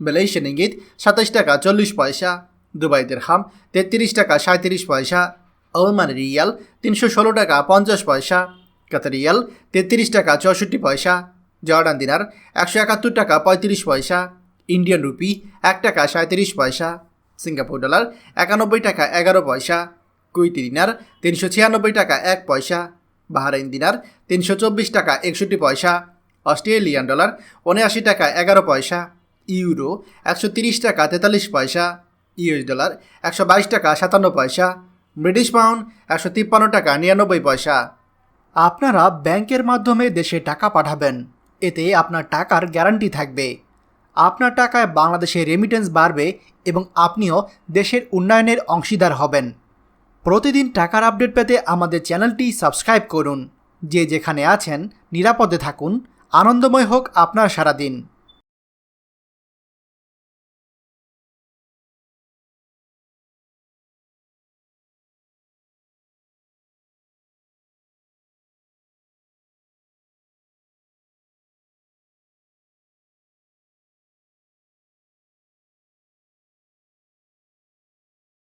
Malaysian ইঙ্গিত সাতাশ টাকা চল্লিশ পয়সা দুবাই দেড়হাম তেত্রিশ টাকা সাঁত্রিশ পয়সা ওমান রিয়াল, তিনশো ষোলো টাকা পঞ্চাশ পয়সা, কাতার রিয়াল, তেত্রিশ টাকা চৌষট্টি পয়সা, জর্ডান দিনার, একশো একাত্তর টাকা পঁয়ত্রিশ পয়সা, ইন্ডিয়ান রুপি, এক টাকা সাঁত্রিশ পয়সা, সিঙ্গাপুর ডলার, একানব্বই টাকা এগারো পয়সা কুইতি দিনার, তিনশো ছিয়ানব্বই টাকা এক পয়সা, বাহারাইন দিনার, তিনশো চব্বিশ টাকা একষট্টি পয়সা, অস্ট্রেলিয়ান ডলার, উনআশি টাকা এগারো পয়সা ইউরো, একশো তিরিশ টাকা তেতাল্লিশ পয়সা, ইউএস ডলার, একশো বাইশ টাকা সাতান্ন পয়সা, ব্রিটিশ পাউন্ড, একশো তিপ্পান্ন টাকা নিরানব্বই পয়সা। আপনারা ব্যাংকের মাধ্যমে দেশে টাকা পাঠাবেন। এতে আপনার টাকার গ্যারান্টি থাকবে। আপনার টাকায় বাংলাদেশে রেমিটেন্স বাড়বে এবং আপনিও দেশের উন্নয়নের অংশীদার হবেন। প্রতিদিন টাকার আপডেট পেতে আমাদের চ্যানেলটি সাবস্ক্রাইব করুন। যে যেখানে আছেন, নিরাপদে থাকুন। আনন্দময় হোক আপনার সারাদিন।